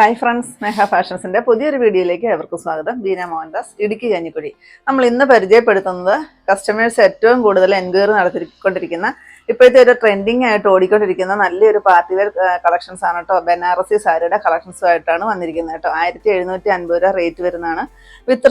Hi friends സ്നേഹ ഫാഷൻസിന്റെ പുതിയൊരു വീഡിയോയിലേക്ക് ഏവർക്കും സ്വാഗതം. ബീന മോഹൻദാസ് ഇടുക്കി കഞ്ഞിക്കുഴി. നമ്മൾ ഇന്ന് പരിചയപ്പെടുത്തുന്നത് കസ്റ്റമേഴ്സ് ഏറ്റവും കൂടുതൽ എൻക്വയറി നടത്തിക്കൊണ്ടിരിക്കുന്ന ഇപ്പോഴത്തെ ഒരു ട്രെൻഡിങ് ആയിട്ട് ഓടിക്കൊണ്ടിരിക്കുന്ന നല്ലൊരു പാർട്ടി വെയർ കളക്ഷൻസ് ആണ് കേട്ടോ ബനാറസി സാരിയുടെ കളക്ഷൻസും ആയിട്ടാണ് വന്നിരിക്കുന്നത് കേട്ടോ ആയിരത്തി എഴുന്നൂറ്റി അൻപത് രൂപ റേറ്റ് വരുന്നതാണ് വിത്ത്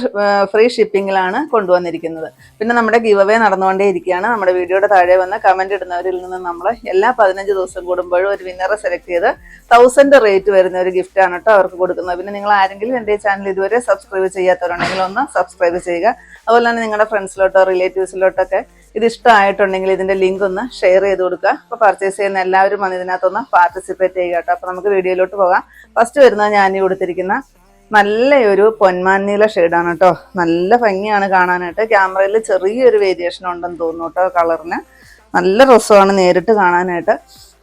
ഫ്രീ ഷിപ്പിങ്ങിലാണ് കൊണ്ടുവന്നിരിക്കുന്നത്. പിന്നെ നമ്മുടെ ഗിവ് അവേ നടന്നുകൊണ്ടേ ഇരിക്കുകയാണ്. നമ്മുടെ വീഡിയോയുടെ താഴെ വന്ന് കമന്റ് ഇടുന്നവരിൽ നിന്ന് നമ്മൾ എല്ലാ പതിനഞ്ച് ദിവസം കൂടുമ്പോഴും ഒരു വിന്നറെ സെലക്ട് ചെയ്ത് തൗസൻഡ് റേറ്റ് വരുന്ന ഒരു ഗിഫ്റ്റാണ് കേട്ടോ അവർക്ക് കൊടുക്കുന്നത്. പിന്നെ നിങ്ങൾ ആരെങ്കിലും എന്റെ ചാനൽ ഇതുവരെ സബ്സ്ക്രൈബ് ചെയ്യാത്തവരുണ്ടെങ്കിൽ ഒന്ന് സബ്സ്ക്രൈബ് ചെയ്യുക. അതുപോലെ തന്നെ നിങ്ങളുടെ ഫ്രണ്ട്സിലോട്ടോ റിലേറ്റീവ്സിലോട്ടൊക്കെ ഇത് ഇഷ്ടമായിട്ടുണ്ടെങ്കിൽ ഇതിന്റെ ലിങ്ക് ഒന്ന് ഷെയർ ചെയ്ത് കൊടുക്കുക. അപ്പോൾ പർച്ചേസ് ചെയ്യുന്ന എല്ലാവരും വന്ന് ഇതിനകത്തൊന്ന് പാർട്ടിസിപ്പേറ്റ് ചെയ്യുക കേട്ടോ. അപ്പോൾ നമുക്ക് വീഡിയോയിലോട്ട് പോകാം. ഫസ്റ്റ് വരുന്നത് ഞാൻ കൊടുത്തിരിക്കുന്ന നല്ലൊരു പൊന്മാനീല ഷെയ്ഡാണ് കേട്ടോ. നല്ല ഭംഗിയാണ് കാണാനായിട്ട്. ക്യാമറയിൽ ചെറിയൊരു വേരിയേഷൻ ഉണ്ടെന്ന് തോന്നുന്നു കേട്ടോ കളറിന് നല്ല രസമാണ് നേരിട്ട് കാണാനായിട്ട്.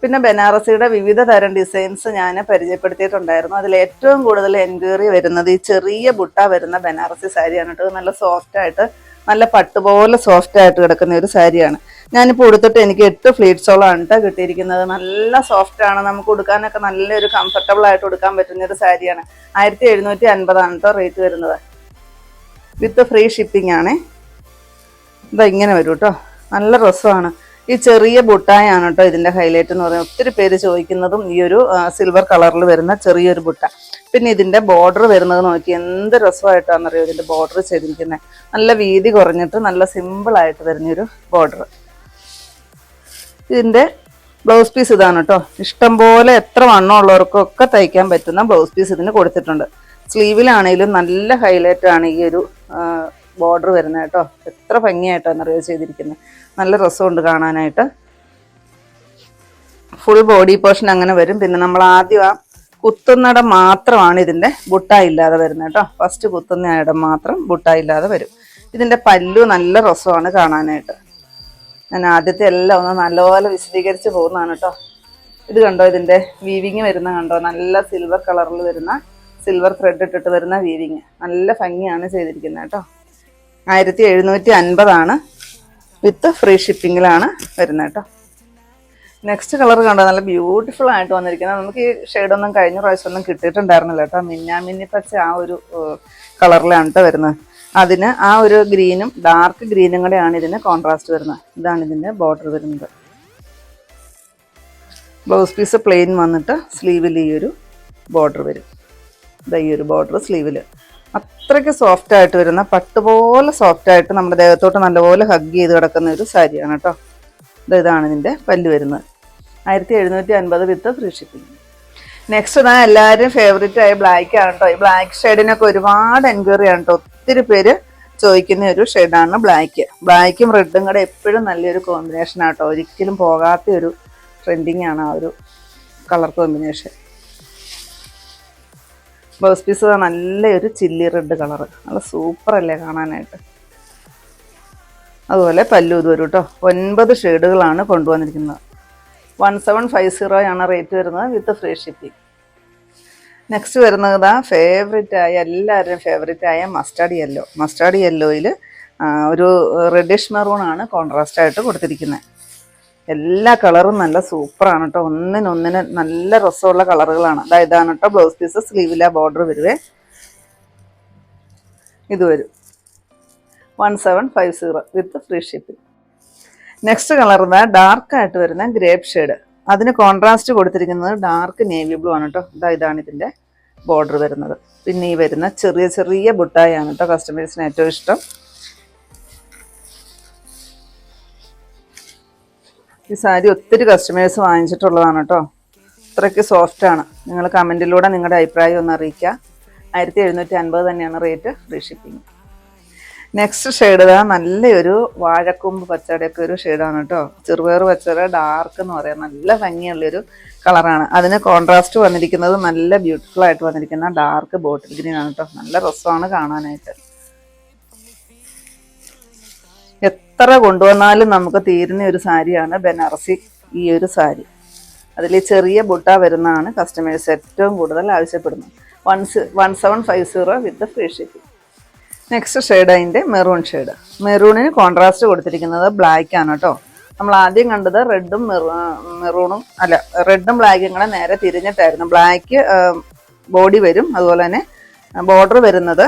പിന്നെ ബനാറസിയുടെ വിവിധ തരം ഡിസൈൻസ് ഞാൻ പരിചയപ്പെടുത്തിയിട്ടുണ്ടായിരുന്നു. അതിൽ ഏറ്റവും കൂടുതൽ എൻക്വയറി വരുന്നത് ഈ ചെറിയ ബുട്ട വരുന്ന ബനാറസി സാരിയാണ് കേട്ടോ. നല്ല സോഫ്റ്റ് ആയിട്ട് നല്ല പട്ട് പോലെ സോഫ്റ്റ് ആയിട്ട് കിടക്കുന്ന ഒരു സാരിയാണ്. ഞാനിപ്പോൾ ഉടുത്തിട്ട് എനിക്ക് എട്ട് ഫ്ലീറ്റ്സോളാണ് കേട്ടോ കിട്ടിയിരിക്കുന്നത്. നല്ല സോഫ്റ്റ് ആണ്. നമുക്ക് ഉടുക്കാനൊക്കെ നല്ലൊരു കംഫർട്ടബിൾ ആയിട്ട് ഉടുക്കാൻ പറ്റുന്ന ഒരു സാരിയാണ്. ആയിരത്തി എഴുന്നൂറ്റി അൻപതാണ് കേട്ടോ റേറ്റ് വരുന്നത്. വിത്ത് ഫ്രീ ഷിപ്പിംഗ് ആണേ. ഇതാ ഇങ്ങനെ വരും കേട്ടോ നല്ല രസമാണ്. ഈ ചെറിയ ബുട്ടായാണ് കേട്ടോ ഇതിന്റെ ഹൈലൈറ്റ് എന്ന് പറയുന്നത്. ഒത്തിരി പേര് ചോദിക്കുന്നതും ഈ ഒരു സിൽവർ കളറിൽ വരുന്ന ചെറിയൊരു ബുട്ട. പിന്നെ ഇതിന്റെ ബോർഡർ വരുന്നത് നോക്കി എന്ത് രസമായിട്ടാണെന്നറിയോ ഇതിന്റെ ബോർഡർ ചെയ്തിരിക്കുന്നത് നല്ല വീതി കുറഞ്ഞിട്ട് നല്ല സിമ്പിളായിട്ട് വരുന്നൊരു ബോർഡർ ഇതിന്റെ ബ്ലൗസ് പീസ് ഇതാണ് കേട്ടോ ഇഷ്ടം പോലെ എത്ര വണ്ണം ഉള്ളവർക്കൊക്കെ തയ്ക്കാൻ പറ്റുന്ന ബ്ലൗസ് പീസ് ഇതിന് കൊടുത്തിട്ടുണ്ട്. സ്ലീവിലാണെങ്കിലും നല്ല ഹൈലൈറ്റ് ആണ് ഈ ഒരു ബോർഡർ വരുന്നത് കേട്ടോ. എത്ര ഭംഗിയായിട്ടോ എന്നറിയോ ചെയ്തിരിക്കുന്നത്. നല്ല രസമുണ്ട് കാണാനായിട്ട്. ഫുൾ ബോഡി പോർഷൻ അങ്ങനെ വരും. പിന്നെ നമ്മൾ ആദ്യം ആ കുത്തുന്നിടം മാത്രമാണ് ഇതിന്റെ ബുട്ട ഇല്ലാതെ വരുന്നത് കേട്ടോ. ഫസ്റ്റ് കുത്തുന്ന ഇടം മാത്രം ബുട്ട ഇല്ലാതെ വരും. ഇതിന്റെ പല്ലു നല്ല രസമാണ് കാണാനായിട്ട്. ഞാൻ ആദ്യത്തെ എല്ലാം ഒന്ന് നല്ലപോലെ വിശദീകരിച്ച് പോകുന്നതാണ് കേട്ടോ. ഇത് കണ്ടോ? ഇതിന്റെ വീവിങ് വരുന്ന കണ്ടോ? നല്ല സിൽവർ കളറിൽ വരുന്ന സിൽവർ ത്രെഡ് ഇട്ടിട്ട് വരുന്ന വീവിങ് നല്ല ഭംഗിയാണ് ചെയ്തിരിക്കുന്നത് കേട്ടോ. ആയിരത്തി എഴുന്നൂറ്റി അൻപതാണ് വിത്ത് ഫ്രീ ഷിപ്പിങ്ങിലാണ് വരുന്നത് കേട്ടോ. നെക്സ്റ്റ് കളർ കണ്ടോ? നല്ല ബ്യൂട്ടിഫുൾ ആയിട്ട് വന്നിരിക്കുന്നത് നമുക്ക് ഈ ഷെയ്ഡൊന്നും കഴിഞ്ഞ പ്രാവശ്യം ഒന്നും കിട്ടിയിട്ടുണ്ടായിരുന്നില്ല കേട്ടോ. മിന്നാ മിന്നി പച്ച ആ ഒരു കളറിലാണ് കേട്ടോ വരുന്നത്. അതിന് ആ ഒരു ഗ്രീനും ഡാർക്ക് ഗ്രീനും കൂടെയാണ് ഇതിന് കോൺട്രാസ്റ്റ് വരുന്നത്. ഇതാണ് ഇതിന്റെ ബോർഡർ വരുന്നത്. ബ്ലൗസ് പീസ് പ്ലെയിൻ വന്നിട്ട് സ്ലീവിൽ ഈ ഒരു ബോർഡർ വരും. ഇതാ ഈ ഒരു ബോർഡർ സ്ലീവിൽ അത്രയ്ക്ക് സോഫ്റ്റ് ആയിട്ട് വരുന്ന പട്ടുപോലെ സോഫ്റ്റ് ആയിട്ട് നമ്മുടെ ദേഹത്തോട്ട് നല്ലപോലെ ഹഗ് ചെയ്ത് കിടക്കുന്ന ഒരു സാരിയാണ് കേട്ടോ. ഇത് ഇതാണ് ഇതിന്റെ പല്ല് വരുന്നത്. ആയിരത്തി എഴുന്നൂറ്റി അൻപത് വിത്ത് ഫ്രീ ഷിപ്പിംഗ് നെക്സ്റ്റ് ഞാൻ എല്ലാവരും ഫേവറേറ്റ് ആയ ബ്ലാക്ക് ആണ് കേട്ടോ. ഈ ബ്ലാക്ക് ഷെയ്ഡിനൊക്കെ ഒരുപാട് എൻക്വയറി ആണ് കേട്ടോ. ഒത്തിരി പേര് ചോദിക്കുന്ന ഒരു ഷെയ്ഡാണ് ബ്ലാക്ക് ബ്ലാക്കും റെഡും കൂടെ എപ്പോഴും നല്ലൊരു കോമ്പിനേഷൻ ആട്ടോ ഒരിക്കലും പോകാത്ത ഒരു ട്രെൻഡിങ് ആണ് ആ ഒരു കളർ കോമ്പിനേഷൻ ബ്ലൗസ് പീസ് നല്ലൊരു ചില്ലി റെഡ് കളർ നല്ല സൂപ്പറല്ലേ കാണാനായിട്ട്. അതുപോലെ പല്ലു ഇത് വരും കേട്ടോ ഒൻപത് ഷെയ്ഡുകളാണ് കൊണ്ടുവന്നിരിക്കുന്നത്. വൺ സെവൻ ഫൈവ് സീറോ ആണ് റേറ്റ് വരുന്നത് വിത്ത് ഫ്രീ ഷിപ്പിംഗ് നെക്സ്റ്റ് വരുന്നത് ഫേവറേറ്റ് ആയ എല്ലാവരുടെയും ഫേവറേറ്റ് ആയ മസ്റ്റാർഡ് യെല്ലോ മസ്റ്റാർഡ് യെല്ലോയിൽ ഒരു റെഡിഷ് മെറൂൺ ആണ് കോൺട്രാസ്റ്റ് ആയിട്ട് കൊടുത്തിരിക്കുന്നത് എല്ലാ കളറും നല്ല സൂപ്പറാണ് കേട്ടോ. ഒന്നിനൊന്നിന് നല്ല രസമുള്ള കളറുകളാണ്. അതായത് ഇതാണ് കേട്ടോ ബ്ലൗസ് പീസ്. സ്ലീവില ബോർഡർ വരുവേ. ഇത് വരും. One seven five zero with free shipping. Next colour ഇതാ ഡാർക്ക് ആയിട്ട് വരുന്ന ഗ്രേപ്പ് ഷെയ്ഡ്. അതിന് കോൺട്രാസ്റ്റ് കൊടുത്തിരിക്കുന്നത് ഡാർക്ക് നേവി ബ്ലൂ ആണ് കേട്ടോ. ഇതാ ഇതാണ് ഇതിന്റെ ബോർഡർ വരുന്നത്. പിന്നെ ഈ വരുന്ന ചെറിയ ചെറിയ ബുട്ടായാണ് കേട്ടോ കസ്റ്റമേഴ്സിന് ഏറ്റവും ഇഷ്ടം. ഈ സാരി ഒത്തിരി കസ്റ്റമേഴ്സ് വാങ്ങിച്ചിട്ടുള്ളതാണ് കേട്ടോ അത്രയ്ക്ക് സോഫ്റ്റ് ആണ്. നിങ്ങൾ കമന്റിലൂടെ നിങ്ങളുടെ അഭിപ്രായം ഒന്ന് അറിയിക്കുക. ആയിരത്തി എഴുന്നൂറ്റി അൻപത് തന്നെയാണ് rate free shipping next shade ഇതാ നല്ലൊരു വാഴക്കൊമ്പ് പച്ചടയൊക്കെ ഒരു ഷെയ്ഡാണ് കേട്ടോ ചെറുപയർ പച്ചട ഡാർക്ക് എന്ന് പറയാം. നല്ല ഭംഗിയുള്ളൊരു കളറാണ് അതിന് കോൺട്രാസ്റ്റ് വന്നിരിക്കുന്നത് നല്ല ബ്യൂട്ടിഫുൾ ആയിട്ട് വന്നിരിക്കുന്ന ഡാർക്ക് ബോട്ടിൽ ഗ്രീൻ ആണ് കേട്ടോ നല്ല രസമാണ് കാണാനായിട്ട്. എത്ര കൊണ്ടുവന്നാലും നമുക്ക് തീരുന്ന ഒരു സാരിയാണ് ബനാറസി ഈ ഒരു സാരി. അതിൽ ചെറിയ ബുട്ട വരുന്നതാണ് കസ്റ്റമേഴ്സ് ഏറ്റവും കൂടുതൽ ആവശ്യപ്പെടുന്നത്. One one seven five zero with free shipping next shade അതിന്റെ മെറൂൺ ഷെയ്ഡ് മെറൂണിന് കോൺട്രാസ്റ്റ് കൊടുത്തിരിക്കുന്നത് ബ്ലാക്ക് ആണ് കേട്ടോ. നമ്മൾ ആദ്യം കണ്ടത് റെഡും മെറൂണും അല്ല റെഡും ബ്ലാക്കും കൂടെ നേരെ തിരിഞ്ഞിട്ടായിരുന്നു. ബ്ലാക്ക് ബോഡി വരും. അതുപോലെ തന്നെ ബോർഡർ വരുന്നത്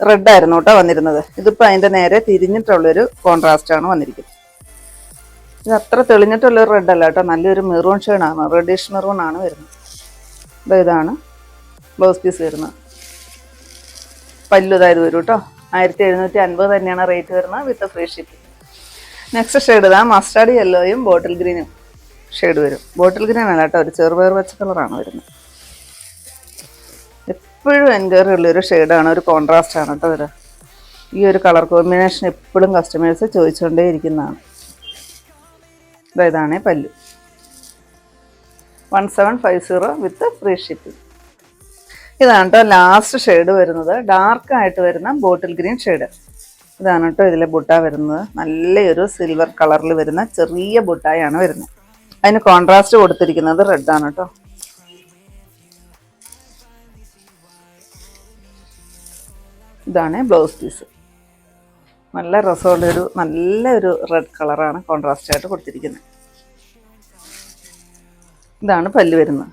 റെഡ് ആയിരുന്നു കേട്ടോ വന്നിരുന്നത്. ഇതിപ്പോൾ അതിന്റെ നേരെ തിരിഞ്ഞിട്ടുള്ളൊരു കോൺട്രാസ്റ്റ് ആണ് വന്നിരിക്കുന്നത്. ഇത് അത്ര തെളിഞ്ഞിട്ടുള്ളൊരു റെഡ് അല്ല കേട്ടോ. നല്ലൊരു മെറൂൺ ഷെയ്ഡാണ് റെഡിഷ് മെറൂൺ ആണ് വരുന്നത്. ഇതാണ് ബ്ലൗസ് പീസ് വരുന്നത്. പല്ലുതായത് വരും കേട്ടോ. ആയിരത്തി എഴുന്നൂറ്റി അൻപത് തന്നെയാണ് റേറ്റ് വരുന്നത് with free shipping next shade ഇതാ മസ്റ്റാർഡ് യെല്ലോയും ബോട്ടിൽ ഗ്രീനും ഷെയ്ഡ് വരും. ബോട്ടിൽ ഗ്രീൻ അല്ല കേട്ടോ ഒരു ചെറുപയർ പച്ച കളറാണ് വരുന്നത്. എപ്പോഴും എൻക്വയറി ഉള്ളൊരു ഷെയ്ഡാണ് ഒരു കോൺട്രാസ്റ്റ് ആണ് കേട്ടോ വരിക ഈ ഒരു കളർ കോമ്പിനേഷൻ എപ്പോഴും കസ്റ്റമേഴ്സ് ചോദിച്ചുകൊണ്ടേ ഇരിക്കുന്നതാണ്. ഇതാണ് പല്ലു. One seven five zero with free shipping ഇതാണ് കേട്ടോ ലാസ്റ്റ് ഷെയ്ഡ് വരുന്നത്. ഡാർക്ക് ആയിട്ട് വരുന്ന ബോട്ടിൽ ഗ്രീൻ ഷെയ്ഡ് ഇതാണ് കേട്ടോ ഇതിലെ ബുട്ട വരുന്നത്. നല്ലൊരു സിൽവർ കളറിൽ വരുന്ന ചെറിയ ബുട്ടായാണ് വരുന്നത്. അതിന് കോൺട്രാസ്റ്റ് കൊടുത്തിരിക്കുന്നത് റെഡ് ആണ് കേട്ടോ ഇതാണ് ബ്ലൗസ് പീസ്. നല്ല രസമുള്ള ഒരു നല്ലൊരു റെഡ് കളറാണ് കോൺട്രാസ്റ്റ് ആയിട്ട് കൊടുത്തിരിക്കുന്നത്. ഇതാണ് പല്ല് വരുന്നത്.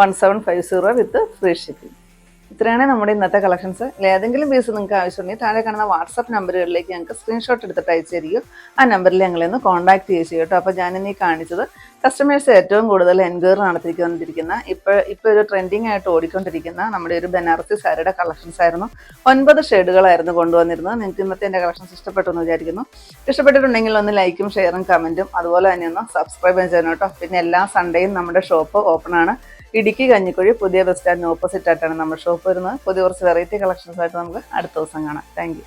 One seven five zero with free shipping. ഇത്രയാണ് നമ്മുടെ ഇന്നത്തെ കളക്ഷൻസ് ഏതെങ്കിലും പീസ് നിങ്ങൾക്ക് ആവശ്യമുണ്ടെങ്കിൽ താഴെ കാണുന്ന വാട്സപ്പ് നമ്പറുകളിലേക്ക് ഞങ്ങൾക്ക് സ്ക്രീൻഷോട്ട് എടുത്തിട്ട് അയച്ചു തരികയോ ആ നമ്പറിൽ ഞങ്ങളെ ഒന്ന് കോൺടാക്ട് ചെയ്യുക കേട്ടോ. അപ്പോൾ ഞാനിന്ന് ഈ കാണിച്ചത് കസ്റ്റമേഴ്സ് ഏറ്റവും കൂടുതൽ എൻക്വയറി നടത്തിക്കൊണ്ടിരിക്കുന്ന ഇപ്പോൾ ഇപ്പോൾ ഒരു ട്രെൻഡിങ് ആയിട്ട് ഓടിക്കൊണ്ടിരിക്കുന്ന നമ്മുടെ ഒരു ബനാറസി സാരിയുടെ കളക്ഷൻസ് ആയിരുന്നു. ഒൻപത് ഷെയ്ഡുകളായിരുന്നു കൊണ്ടുവന്നിരുന്നത്. നിങ്ങൾക്ക് ഇന്നത്തെ എന്റെ കളക്ഷൻസ് ഇഷ്ടപ്പെട്ടു എന്ന് വിചാരിക്കുന്നു. ഇഷ്ടപ്പെട്ടിട്ടുണ്ടെങ്കിൽ ഒന്ന് ലൈക്കും ഷെയറും കമന്റും അതുപോലെ തന്നെ ഒന്ന് സബ്സ്ക്രൈബ് ചെയ്യാനോട്ടോ പിന്നെ എല്ലാ സൺഡേയും നമ്മുടെ ഷോപ്പ് ഓപ്പൺ ആണ്. ഇടുക്കി കഞ്ഞിക്കുഴി പുതിയ ബസ് സ്റ്റാൻഡിന് ഓപ്പോസിറ്റ് ആയിട്ടാണ് നമ്മുടെ ഷോപ്പ് വരുന്നത്. പുതിയ കുറച്ച് വെറൈറ്റി കളക്ഷൻസ് ആയിട്ട് നമുക്ക് അടുത്ത ദിവസം കാണാം. താങ്ക്